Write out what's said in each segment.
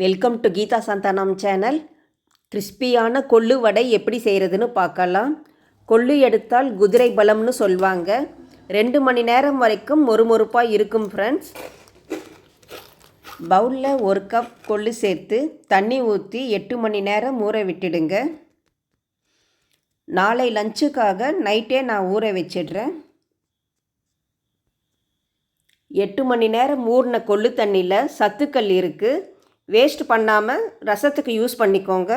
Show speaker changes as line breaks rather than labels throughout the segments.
Welcome to Geetha Santhanam channel கிறிஸ்பியான கொள்ளு வடை எப்படி செய்கிறதுன்னு பார்க்கலாம். கொள்ளு எடுத்தால் குதிரை பலம்னு சொல்லுவாங்க ரெண்டு மணி நேரம் வரைக்கும் மொறுமொறுப்பாக இருக்கும் ஃப்ரெண்ட்ஸ் பவுலில் ஒரு கப் கொள்ளு சேர்த்து தண்ணி ஊற்றி எட்டு மணி நேரம் ஊற விட்டுடுங்க. நாளை லஞ்சுக்காக நைட்டே நான் ஊற வச்சிடுறேன். எட்டு மணி நேரம் ஊறின கொள்ளு தண்ணியில் சத்துக்கள் இருக்குது வேஸ்ட் பண்ணாமல் ரசத்துக்கு யூஸ் பண்ணிக்கோங்க.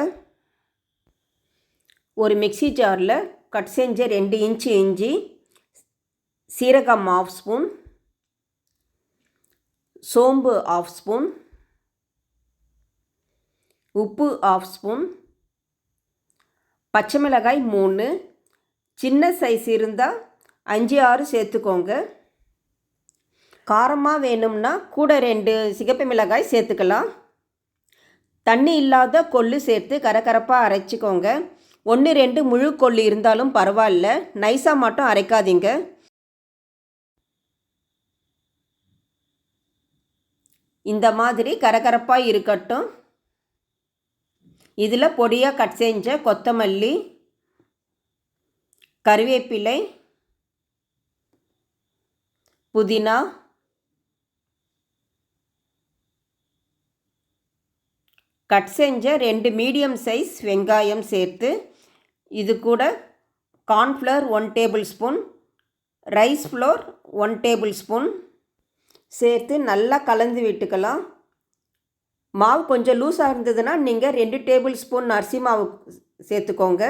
ஒரு மிக்ஸி ஜாரில் கட் செஞ்ச ரெண்டு இன்ச்சு இஞ்சி சீரகம் ஆஃப் ஸ்பூன் சோம்பு ஆஃப் ஸ்பூன் உப்பு ஆஃப் ஸ்பூன் பச்சை மிளகாய் மூணு சின்ன சைஸ் இருந்தால் அஞ்சு ஆறு சேர்த்துக்கோங்க. காரமாக வேணும்னா கூட ரெண்டு சிகப்பு மிளகாய் சேர்த்துக்கலாம். தண்ணி இல்லாத கொள்ளு சேர்த்து கரகரப்பாக அரைச்சிக்கோங்க. ஒன்று ரெண்டு முழு கொள்ளு இருந்தாலும் பரவாயில்ல. நைஸாக மட்டும் அரைக்காதீங்க. இந்த மாதிரி கரகரப்பாக இருக்கட்டும். இதில் பொடியாக கட் செஞ்ச கொத்தமல்லி கருவேப்பிலை புதினா கட் செஞ்ச ரெண்டு மீடியம் சைஸ் வெங்காயம் சேர்த்து இது கூட cornflour one tablespoon rice flour one tablespoon சேர்த்து நல்லா கலந்து விட்டுக்கலாம். மாவு கொஞ்சம் லூஸாக இருந்ததுன்னா நீங்கள் ரெண்டு டேபிள் ஸ்பூன் அரிசி மாவு சேர்த்துக்கோங்க.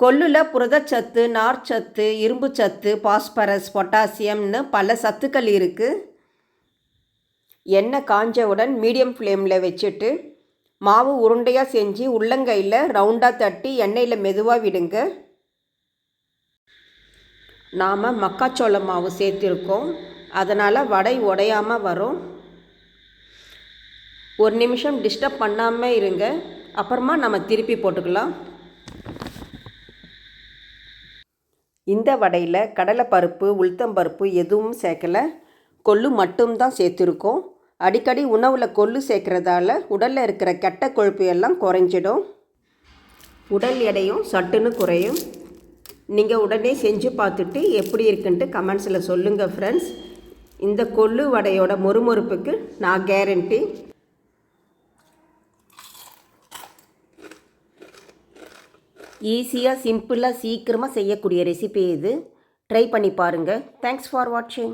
கொல்லில் புரதச்சத்து நார்ச்சத்து இரும்பு சத்து பாஸ்பரஸ் பொட்டாசியம்னு பல சத்துக்கள் இருக்குது எண்ணெய் காஞ்சவுடன் மீடியம் ஃப்ளேமில் வச்சுட்டு மாவு உருண்டையாக செஞ்சு உள்ளங்கையில் ரவுண்டாக தட்டி எண்ணெயில் மெதுவாக விடுங்க. நாம் மக்காச்சோள மாவு சேர்த்துருக்கோம். அதனால் வடை உடையாமல் வரும். ஒரு நிமிஷம் டிஸ்டர்ப் பண்ணாமல் இருங்க. அப்புறமா நம்ம திருப்பி போட்டுக்கலாம். இந்த வடையில் கடலைப்பருப்பு உளுத்தம்பருப்பு எதுவும் சேர்க்கலை. கொள்ளு மட்டும்தான் சேர்த்துருக்கோம். அடிக்கடி உணவில் கொள்ளு சேர்க்குறதால உடலில் இருக்கிற கெட்ட கொழுப்பு எல்லாம் குறைஞ்சிடும். உடல் எடையும் சட்டுன்னு குறையும். நீங்கள் உடனே செஞ்சு பார்த்துட்டு எப்படி இருக்குன்ட்டு கமெண்ட்ஸில் சொல்லுங்கள் ஃப்ரெண்ட்ஸ் இந்த கொள்ளு வடையோட மொறுமொறுப்புக்கு நான் கேரண்டி ஈஸியாக சிம்பிளாக சீக்கிரமாக செய்யக்கூடிய ரெசிபி இது. ட்ரை பண்ணி பாருங்கள் தேங்க்ஸ் ஃபார் வாட்சிங்